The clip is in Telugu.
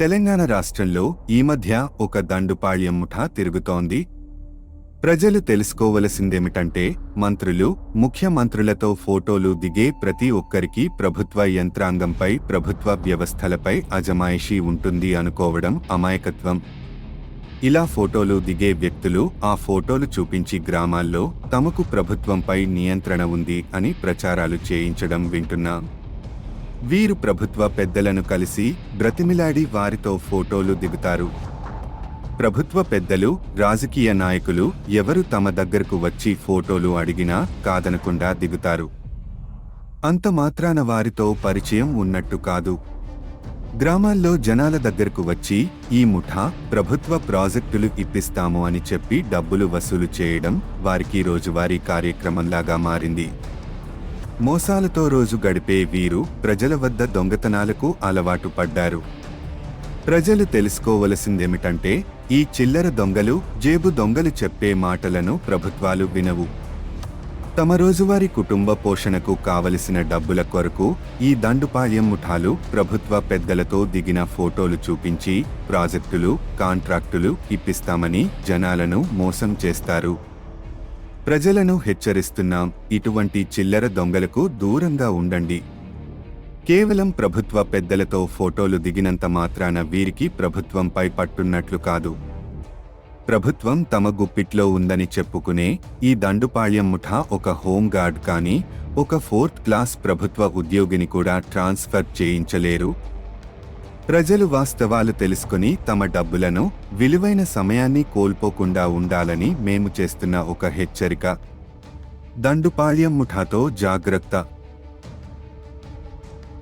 తెలంగాణ రాష్ట్రంలో ఈ మధ్య ఒక దండుపాళ్యం ముఠా తిరుగుతోంది. ప్రజలు తెలుసుకోవలసిందేమిటంటే మంత్రులు ముఖ్యమంత్రులతో ఫోటోలు దిగే ప్రతి ఒక్కరికి ప్రభుత్వ యంత్రాంగంపై ప్రభుత్వ వ్యవస్థలపై అజమాయిషీ ఉంటుంది అనుకోవడం అమాయకత్వం. ఇలా ఫోటోలు దిగే వ్యక్తులు ఆ ఫోటోలు చూపించి గ్రామాల్లో తమకు ప్రభుత్వంపై నియంత్రణ ఉంది అని ప్రచారాలు చేయించడం వింటున్నాం. వీరు ప్రభుత్వ పెద్దలను కలిసి బ్రతిమిలాడి వారితో ఫోటోలు దిగుతారు. ప్రభుత్వ పెద్దలు రాజకీయ నాయకులు ఎవరు తమ దగ్గరకు వచ్చి ఫోటోలు అడిగినా కాదనకుండా దిగుతారు. అంత మాత్రాన వారితో పరిచయం ఉన్నట్టు కాదు. గ్రామాల్లో జనాల దగ్గరకు వచ్చి ఈ ముఠా ప్రభుత్వ ప్రాజెక్టులు ఇప్పిస్తాము అని చెప్పి డబ్బులు వసూలు చేయడం వారికి రోజువారీ కార్యక్రమంలాగా మారింది. మోసాలతో రోజు గడిపే వీరు ప్రజల వద్ద దొంగతనాలకు అలవాటు పడ్డారు. ప్రజలు తెలుసుకోవలసిందేమిటంటే ఈ చిల్లర దొంగలు జేబు దొంగలు చెప్పే మాటలను ప్రభుత్వాలు వినవు. తమ రోజువారీ కుటుంబ పోషణకు కావలసిన డబ్బుల కొరకు ఈ దండుపాయం ముఠాలు ప్రభుత్వ పెద్దలతో దిగిన ఫోటోలు చూపించి ప్రాజెక్టులు కాంట్రాక్టులు ఇప్పిస్తామని జనాలను మోసం చేస్తారు. ప్రజలను హెచ్చరిస్తున్నాం ఇటువంటి చిల్లర దొంగలకు దూరంగా ఉండండి. కేవలం ప్రభుత్వ పెద్దలతో ఫోటోలు దిగినంత మాత్రాన వీరికి ప్రభుత్వంపై పట్టున్నట్లు కాదు. ప్రభుత్వం తమ గుప్పిట్లో ఉందని చెప్పుకునే ఈ దండుపాళ్యం ముఠా ఒక హోంగార్డ్ కానీ ఒక ఫోర్త్ క్లాస్ ప్రభుత్వ ఉద్యోగిని కూడా ట్రాన్స్ఫర్ చేయించలేరు. ప్రజలు వాస్తవాలు తెలుసుకుని తమ డబ్బులను విలువైన సమయాన్ని కోల్పోకుండా ఉండాలని మేము చేస్తున్న ఒక హెచ్చరిక. దండుపాళ్యం ముఠాతో జాగ్రత్త.